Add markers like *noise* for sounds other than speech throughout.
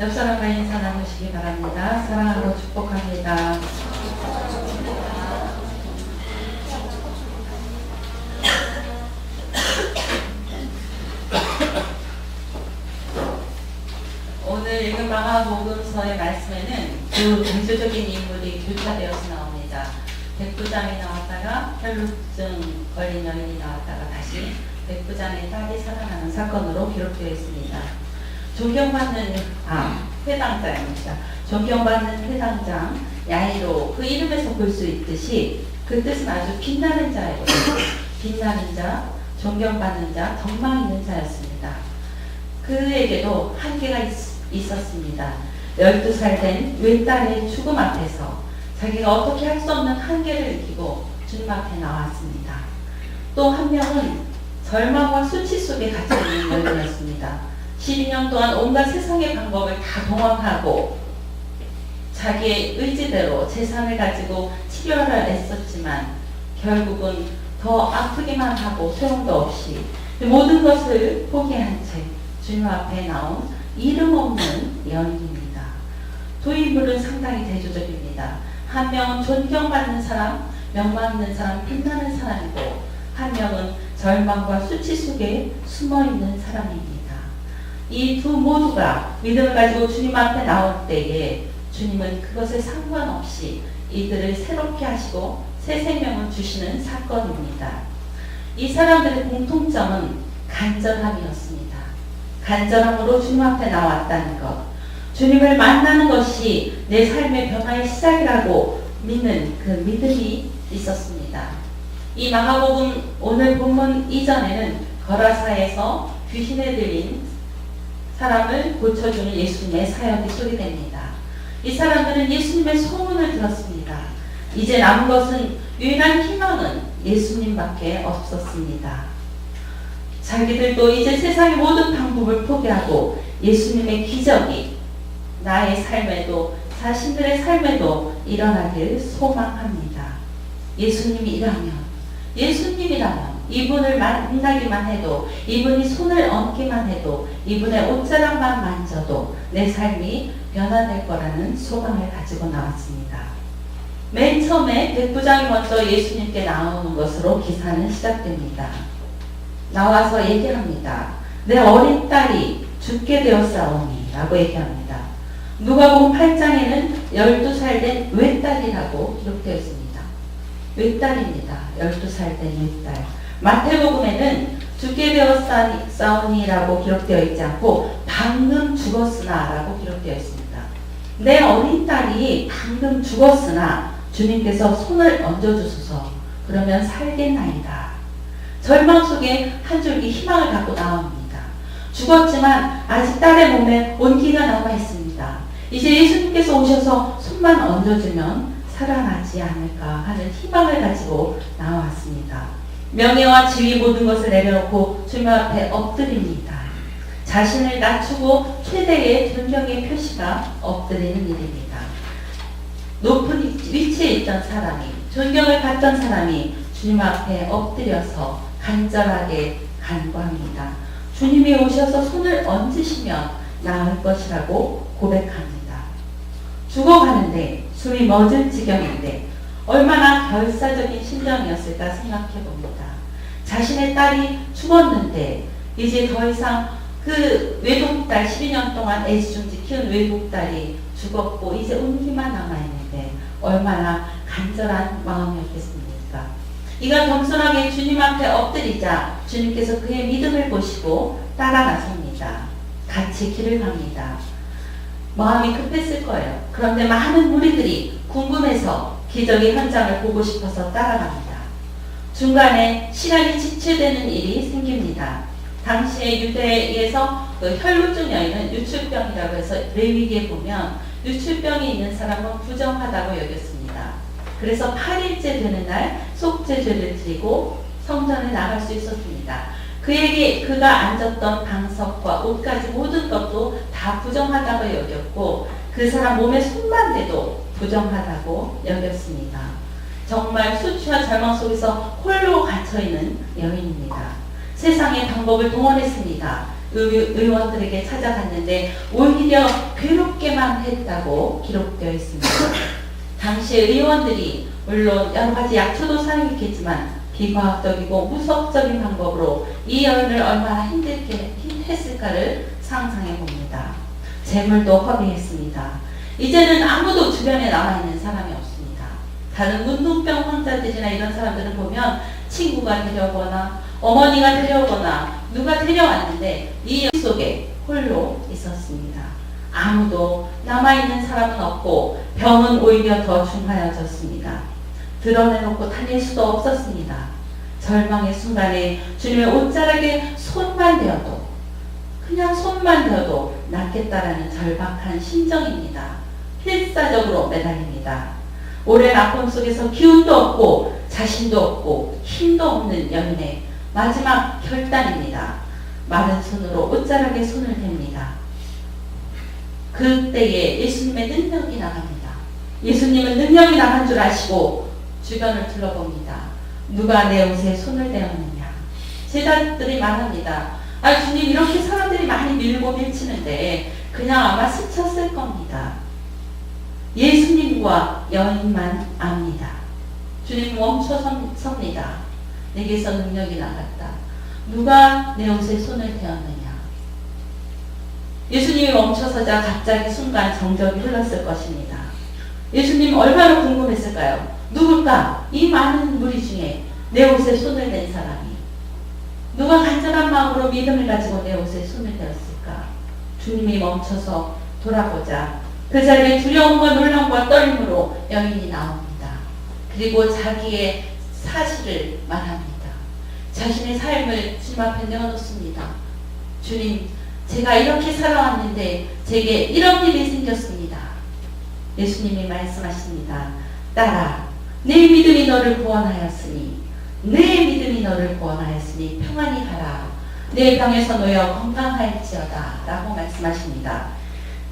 옆 사람과 인사 나누시기 바랍니다. 사랑하고 축복합니다. 오늘 읽은 마가복음서의 말씀에는 두 대표적인 인물이 교차되어서 나옵니다. 백부장이 나왔다가 혈루증 걸린 여인이 나왔다가 다시 백부장의 딸이 살아나는 사건으로 기록되어 있습니다. 존경받는 아 회당자입니다. 존경받는 회당장 야이로 그 이름에서 볼 수 있듯이 그 뜻은 아주 빛나는 자예요. *coughs* 빛나는 자, 존경받는 자, 덕망 있는 자였습니다. 그에게도 한계가 있, 있었습니다. 12살 된 외딸의 죽음 앞에서 자기가 어떻게 할 수 없는 한계를 느끼고 주님 앞에 나왔습니다. 또 한 명은 절망과 수치 속에 갇혀 있는 여인이었습니다. 12년 동안 온갖 세상의 방법을 다 동원하고 자기의 의지대로 재산을 가지고 치료를 애썼지만 결국은 더 아프기만 하고 소용도 없이 모든 것을 포기한 채 주님 앞에 나온 이름 없는 여인입니다. 두 인물은 상당히 대조적입니다. 한 명은 존경받는 사람, 명망 있는 사람, 빛나는 사람이고 한 명은 절망과 수치 속에 숨어 있는 사람입니다. 이 두 모두가 믿음을 가지고 주님 앞에 나올 때에 주님은 그것에 상관없이 이들을 새롭게 하시고 새 생명을 주시는 사건입니다. 이 사람들의 공통점은 간절함이었습니다. 간절함으로 주님 앞에 나왔다는 것. 주님을 만나는 것이 내 삶의 변화의 시작이라고 믿는 그 믿음이 있었습니다. 이 마가복음 오늘 본문 이전에는 거라사에서 귀신에 들린 사람을 고쳐주는 예수님의 사역이 소개됩니다. 이 사람들은 예수님의 소문을 들었습니다. 이제 남은 것은 유일한 희망은 예수님밖에 없었습니다. 자기들도 이제 세상의 모든 방법을 포기하고 예수님의 기적이 나의 삶에도 자신들의 삶에도 일어나길 소망합니다. 예수님이라면 예수님이라면 이분을 만나기만 해도 이분이 손을 얹기만 해도 이분의 옷자락만 만져도 내 삶이 변화될 거라는 소망을 가지고 나왔습니다. 맨 처음에 백부장이 먼저 예수님께 나오는 것으로 기사는 시작됩니다. 나와서 얘기합니다. 내 어린 딸이 죽게 되었사오니 라고 얘기합니다. 누가복음 8장에는 12살 된 외딸이라고 기록되어 있습니다. 외딸입니다. 12살 된 외딸. 마태복음에는 죽게 되었사오니라고 기록되어 있지 않고 방금 죽었으나라고 기록되어 있습니다. 내 어린 딸이 방금 죽었으나 주님께서 손을 얹어주소서 그러면 살겠나이다. 절망 속에 한 줄기 희망을 갖고 나옵니다. 죽었지만 아직 딸의 몸에 온기가 남아 있습니다. 이제 예수님께서 오셔서 손만 얹어주면 살아나지 않을까 하는 희망을 가지고 나왔습니다. 명예와 지위 모든 것을 내려놓고 주님 앞에 엎드립니다. 자신을 낮추고 최대의 존경의 표시가 엎드리는 일입니다. 높은 위치에 있던 사람이 존경을 받던 사람이 주님 앞에 엎드려서 간절하게 간구합니다. 주님이 오셔서 손을 얹으시면 나을 것이라고 고백합니다. 죽어가는데 숨이 멎을 지경인데 얼마나 결사적인 심정이었을까 생각해 봅니다. 자신의 딸이 죽었는데 이제 더 이상 그 외동딸 12년 동안 애지중지 키운 외동딸이 죽었고 이제 온기만 남아 있는데 얼마나 간절한 마음이었겠습니까? 이가 겸손하게 주님 앞에 엎드리자 주님께서 그의 믿음을 보시고 따라 나섭니다. 같이 길을 갑니다. 마음이 급했을 거예요. 그런데 많은 무리들이 궁금해서 기적의 현장을 보고 싶어서 따라갑니다. 중간에 시간이 지체되는 일이 생깁니다. 당시에 유대에서 그 혈루증 여인은 유출병이라고 해서 레위기에 보면 유출병이 있는 사람은 부정하다고 여겼습니다. 그래서 8일째 되는 날 속죄죄를 드리고 성전에 나갈 수 있었습니다. 그에게 그가 앉았던 방석과 옷까지 모든 것도 다 부정하다고 여겼고 그 사람 몸에 손만 대도 부정하다고 여겼습니다. 정말 수치와 절망 속에서 홀로 갇혀있는 여인입니다. 세상의 방법을 동원했습니다. 의- 의원들에게 찾아갔는데 오히려 괴롭게만 했다고 기록되어 있습니다. *coughs* 당시 의원들이 물론 여러 가지 약초도 사용했겠지만 비과학적이고 무속적인 방법으로 이 여인을 얼마나 힘들게 했을까를 상상해 봅니다. 재물도 허비했습니다. 이제는 아무도 주변에 남아 있는 사람이 없습니다. 다른 문둥병 환자들이나 이런 사람들을 보면 친구가 데려오거나 어머니가 데려오거나 누가 데려왔는데 이 속에 홀로 있었습니다. 아무도 남아있는 사람은 없고 병은 오히려 더 중하여졌습니다. 드러내놓고 다닐 수도 없었습니다. 절망의 순간에 주님의 옷자락에 손만 대어도 그냥 손만 대어도 낫겠다라는 절박한 심정입니다. 필사적으로 매달립니다. 오랜 아픔 속에서 기운도 없고 자신도 없고 힘도 없는 여인의 마지막 결단입니다. 마른 손으로 옷자락에 손을 댑니다. 그때에 예수님의 능력이 나갑니다. 예수님은 능력이 나간 줄 아시고 주변을 둘러봅니다. 누가 내 옷에 손을 대었느냐? 제자들이 말합니다. 아, 주님, 이렇게 사람들이 많이 밀고 밀치는데, 그냥 아마 스쳤을 겁니다. 예수님과 여인만 압니다. 주님 멈춰 선- 섭니다. 내게서 능력이 나갔다. 누가 내 옷에 손을 대었느냐? 예수님이 멈춰서자 갑자기 순간 정적이 흘렀을 것입니다. 예수님 얼마나 궁금했을까요? 누굴까? 이 많은 무리 중에 내 옷에 손을 댄 사람이 누가 간절한 마음으로 믿음을 가지고 내 옷에 손을 대었을까? 주님이 멈춰서 돌아보자 그 자리에 두려움과 놀람과 떨림으로 여인이 나옵니다. 그리고 자기의 사실을 말합니다. 자신의 삶을 주님 앞에 내어놓습니다. 주님, 제가 이렇게 살아왔는데 제게 이런 일이 생겼습니다. 예수님이 말씀하십니다. 딸아, 내 믿음이 너를 구원하였으니 내 믿음이 너를 구원하였으니 평안히 가라. 내 병에서 놓여 건강할지어다. 라고 말씀하십니다.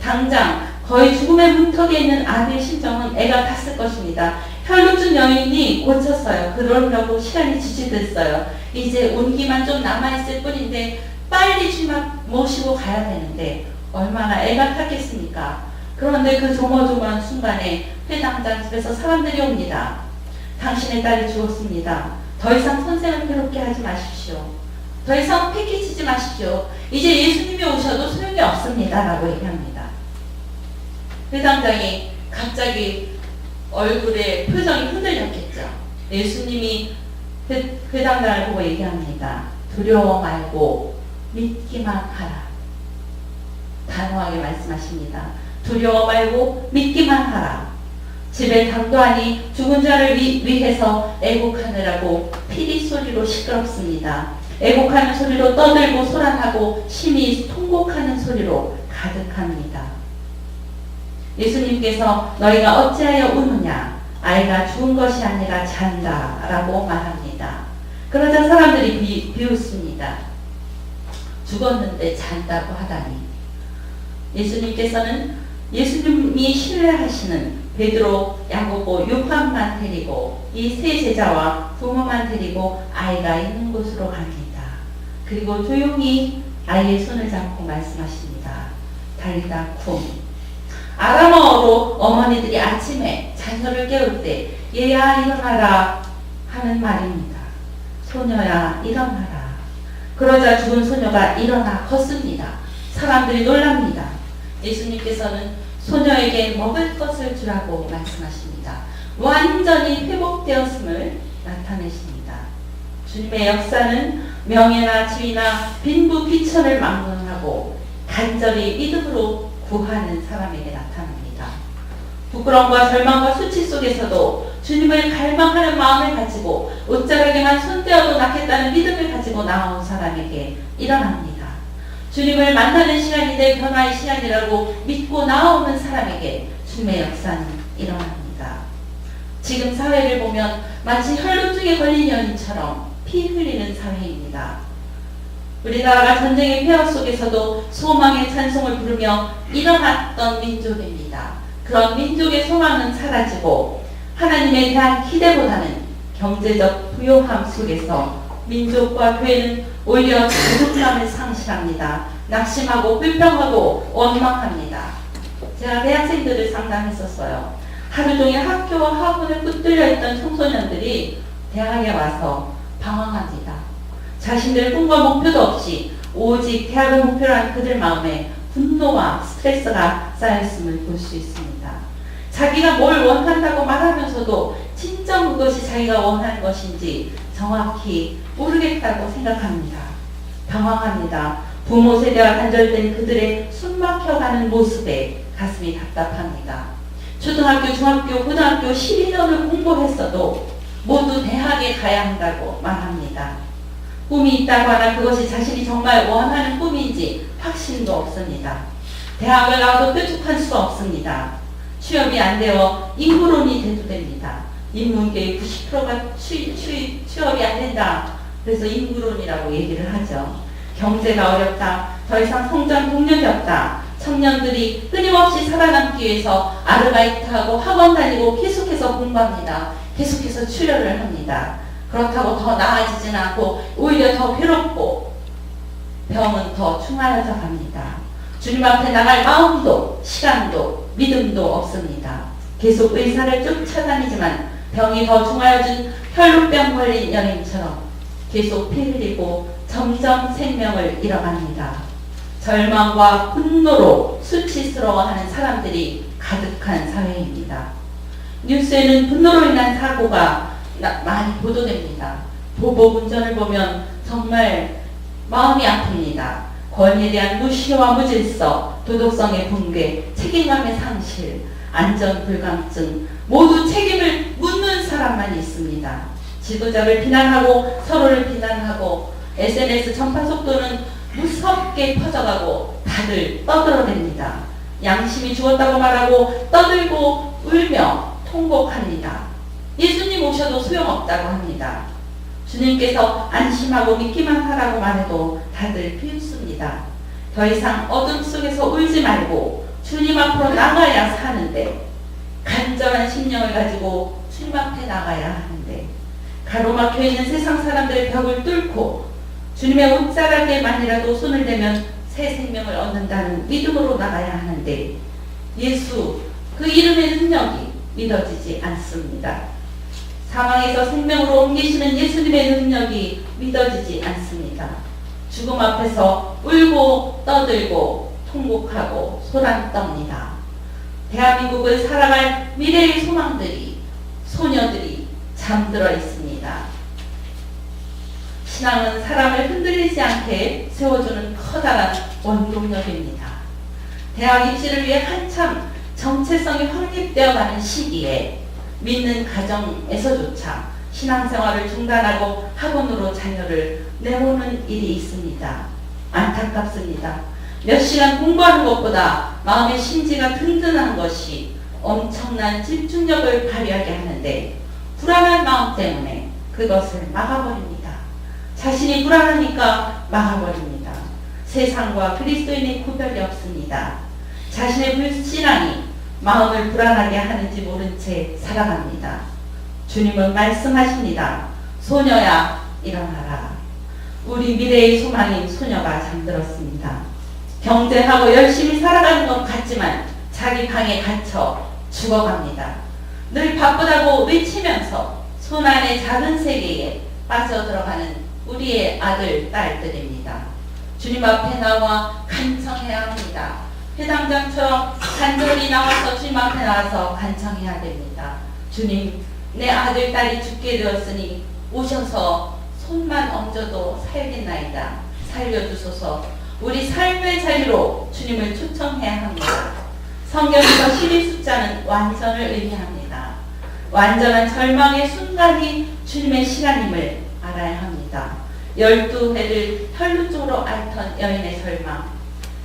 당장 거의 죽음의 문턱에 있는 아비의 심정은 애가 탔을 것입니다. 혈루증 여인이 고쳤어요. 그러려고 시간이 지체됐어요. 이제 온기만 좀 남아있을 뿐인데 빨리 주만 모시고 가야 되는데 얼마나 애가 탔겠습니까? 그런데 그 조마조마한 순간에 회당장 집에서 사람들이 옵니다. 당신의 딸이 죽었습니다. 더 이상 선생을 괴롭게 하지 마십시오. 더 이상 패키치지 마십시오. 이제 예수님이 오셔도 소용이 없습니다. 라고 얘기합니다. 회당장이 갑자기 얼굴에 표정이 흔들렸겠죠. 예수님이 회- 회당장을 보고 얘기합니다. 두려워 말고 믿기만 하라. 단호하게 말씀하십니다. 두려워 말고 믿기만 하라. 집에 당도하니 죽은 자를 위, 위해서 애곡하느라고 피리 소리로 시끄럽습니다. 애곡하는 소리로 떠들고 소란하고 심히 통곡하는 소리로 가득합니다. 예수님께서 너희가 어찌하여 우느냐? 아이가 죽은 것이 아니라 잔다. 라고 말합니다. 그러자 사람들이 비, 비웃습니다. 죽었는데 잔다고 하다니. 예수님께서는 예수님이 신뢰하시는 베드로, 야고보, 요한만 데리고 이 세 제자와 부모만 데리고 아이가 있는 곳으로 갑니다. 그리고 조용히 아이의 손을 잡고 말씀하십니다. 달리다 쿵. 아람어로 어머니들이 아침에 자녀를 깨울 때 얘야 일어나라 하는 말입니다. 소녀야 일어나라. 그러자 죽은 소녀가 일어나 걷습니다. 사람들이 놀랍니다. 예수님께서는 소녀에게 먹을 것을 주라고 말씀하십니다. 완전히 회복되었음을 나타내십니다. 주님의 역사는 명예나 지위나 빈부 귀천을 막론하고 간절히 믿음으로 구하는 사람에게 나타납니다. 부끄러움과 절망과 수치 속에서도 주님을 갈망하는 마음을 가지고 옷자락에만 손대어도 낫겠다는 믿음을 가지고 나온 사람에게 일어납니다. 주님을 만나는 시간이 내 변화의 시간이라고 믿고 나오는 사람에게 주님의 역사는 일어납니다. 지금 사회를 보면 마치 혈루증에 걸린 여인처럼 피 흘리는 사회입니다. 우리나라가 전쟁의 폐허 속에서도 소망의 찬송을 부르며 일어났던 민족입니다. 그런 민족의 소망은 사라지고 하나님에 대한 기대보다는 경제적 부요함 속에서 민족과 교회는 오히려 자존감을 상실합니다. 낙심하고 불평하고 원망합니다. 제가 대학생들을 상담했었어요. 하루 종일 학교와 학원에 붙들려 있던 청소년들이 대학에 와서 방황합니다. 자신들 꿈과 목표도 없이 오직 대학을 목표로 한 그들 마음에 분노와 스트레스가 쌓였음을 볼 수 있습니다. 자기가 뭘 원한다고 말하면서도 진정 그것이 자기가 원하는 것인지 정확히 모르겠다고 생각합니다. 당황합니다. 부모 세대와 단절된 그들의 숨막혀가는 모습에 가슴이 답답합니다. 초등학교, 중학교, 고등학교 12년을 공부했어도 모두 대학에 가야 한다고 말합니다. 꿈이 있다고 하나 그것이 자신이 정말 원하는 꿈인지 확신도 없습니다. 대학을 나와도 뾰족할 수 없습니다. 취업이 안 되어 인구론이 대두됩니다. 인문계의 90%가 취, 취, 취업이 안 된다. 그래서 인구론이라고 얘기를 하죠. 경제가 어렵다. 더 이상 성장 동력이 없다. 청년들이 끊임없이 살아남기 위해서 아르바이트하고 학원 다니고 계속해서 공부합니다. 계속해서 출혈을 합니다. 그렇다고 더 나아지진 않고 오히려 더 괴롭고 병은 더 충만해져 갑니다. 주님 앞에 나갈 마음도 시간도 믿음도 없습니다. 계속 의사를 쫓아다니지만 병이 더 중하여진 혈루병 걸린 연예인처럼 계속 피 흘리고 점점 생명을 잃어갑니다. 절망과 분노로 수치스러워하는 사람들이 가득한 사회입니다. 뉴스에는 분노로 인한 사고가 나- 많이 보도됩니다. 보복 운전을 보면 정말 마음이 아픕니다. 권위에 대한 무시와 무질서, 도덕성의 붕괴, 책임감의 상실, 안전 불감증, 모두 책임을 묻는 사람만 있습니다. 지도자를 비난하고 서로를 비난하고 SNS 전파 속도는 무섭게 퍼져가고 다들 떠들어댑니다. 양심이 죽었다고 말하고 떠들고 울며 통곡합니다. 예수님 오셔도 소용없다고 합니다. 주님께서 안심하고 믿기만 하라고 말해도 다들 비웃습니다. 더 이상 어둠 속에서 울지 말고 주님 앞으로 나가야 사는데 간절한 심령을 가지고 주님 앞에 나가야 하는데 가로막혀 있는 세상 사람들의 벽을 뚫고 주님의 옷자락에만이라도 손을 대면 새 생명을 얻는다는 믿음으로 나가야 하는데 예수 그 이름의 능력이 믿어지지 않습니다. 사망에서 생명으로 옮기시는 예수님의 능력이 믿어지지 않습니다. 죽음 앞에서 울고 떠들고 통곡하고 소란 떱니다. 대한민국을 살아갈 미래의 소망들이 소녀들이 잠들어 있습니다. 신앙은 사람을 흔들리지 않게 세워주는 커다란 원동력입니다. 대학 입시를 위해 한참 정체성이 확립되어 가는 시기에 믿는 가정에서조차 신앙생활을 중단하고 학원으로 자녀를 내보는 일이 있습니다. 안타깝습니다. 몇 시간 공부하는 것보다 마음의 심지가 든든한 것이 엄청난 집중력을 발휘하게 하는데 불안한 마음 때문에 그것을 막아버립니다. 자신이 불안하니까 막아버립니다. 세상과 그리스도인의 구별이 없습니다. 자신의 불신앙이 마음을 불안하게 하는지 모른 채 살아갑니다. 주님은 말씀하십니다. 소녀야 일어나라. 우리 미래의 소망인 소녀가 잠들었습니다. 경쟁하고 열심히 살아가는 것 같지만 자기 방에 갇혀 죽어갑니다. 늘 바쁘다고 외 손안의 작은 세계에 빠져 들어가는 우리의 아들, 딸들입니다. 주님 앞에 나와 간청해야 합니다. 회당장처럼 간절히 나와서 주님 앞에 나와서 간청해야 됩니다. 주님, 내 아들, 딸이 죽게 되었으니 오셔서 손만 얹어도 살겠나이다. 살려주소서. 우리 삶의 자리로 주님을 초청해야 합니다. 성경에서 12 숫자는 완전을 의미합니다. 완전한 절망의 순간이 주님의 시간임을 알아야 합니다. 열두 해를 혈루 쪽으로 앓던 여인의 절망,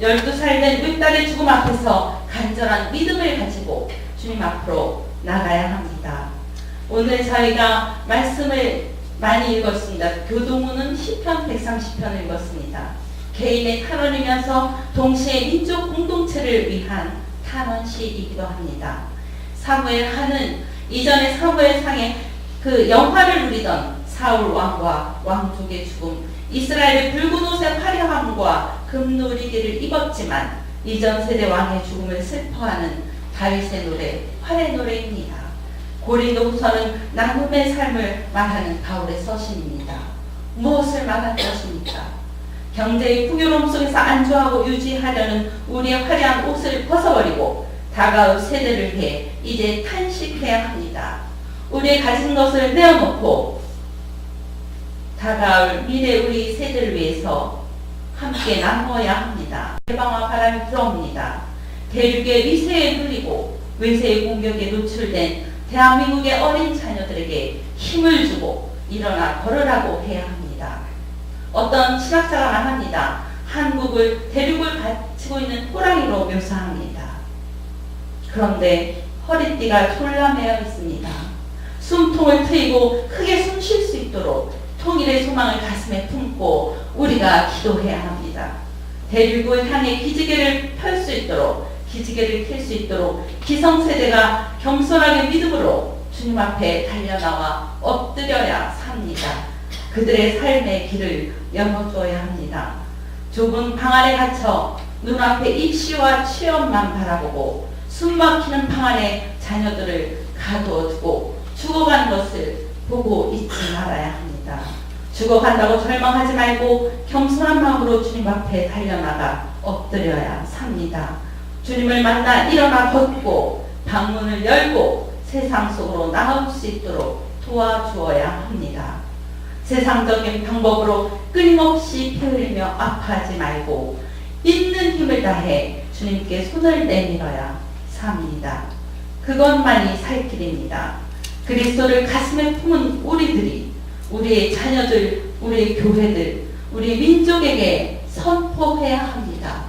열두 살된 울딸의 죽음 앞에서 간절한 믿음을 가지고 주님 앞으로 나가야 합니다. 오늘 저희가 말씀을 많이 읽었습니다. 교동우는 시편 130편을 읽었습니다. 개인의 탄원이면서 동시에 민족 공동체를 위한 탄원시이기도 합니다. 사무엘 하는 이전에 사무엘 상에 그 영화를 누리던 사울 왕과 왕족의 죽음 이스라엘의 붉은 옷의 화려함과 금누리기를 입었지만 이전 세대 왕의 죽음을 슬퍼하는 다윗의 노래, 활의 노래입니다. 고린도후서는 나눔의 삶을 말하는 바울의 서신입니다. 무엇을 말할 것입니까? 경제의 풍요로움 속에서 안주하고 유지하려는 우리의 화려한 옷을 벗어버리고 다가올 세대를 위해 이제 탄식해야 합니다. 우리의 가진 것을 내어놓고 다가올 미래 우리 세대를 위해서 함께 나누어야 합니다. 해방과 바람이 불어옵니다. 대륙의 위세에 눌리고 외세의 공격에 노출된 대한민국의 어린 자녀들에게 힘을 주고 일어나 걸으라고 해야 합니다. 어떤 신학자가 말합니다. 한국을 대륙을 바치고 있는 호랑이로 묘사합니다. 그런데 허리띠가 졸라매어 있습니다. 숨통을 트이고 크게 숨 쉴 수 있도록 통일의 소망을 가슴에 품고 우리가 기도해야 합니다. 대륙을 향해 기지개를 펼 수 있도록 기지개를 펼 수 있도록 기성세대가 겸손하게 믿음으로 주님 앞에 달려나와 엎드려야 삽니다. 그들의 삶의 길을 열어주어야 합니다. 좁은 방 안에 갇혀 눈앞에 입시와 취업만 바라보고 숨막히는 방 안에 자녀들을 가두어 두고 죽어가는 것을 보고 있지 말아야 합니다. 죽어간다고 절망하지 말고 겸손한 마음으로 주님 앞에 달려나가 엎드려야 삽니다. 주님을 만나 일어나 걷고 방문을 열고 세상 속으로 나올 수 있도록 도와주어야 합니다. 세상적인 방법으로 끊임없이 피 흘리며 아파하지 말고 있는 힘을 다해 주님께 손을 내밀어야 삽니다. 그것만이 살 길입니다. 그리스도를 가슴에 품은 우리들이 우리의 자녀들, 우리의 교회들, 우리 민족에게 선포해야 합니다.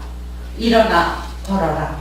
일어나 걸어라.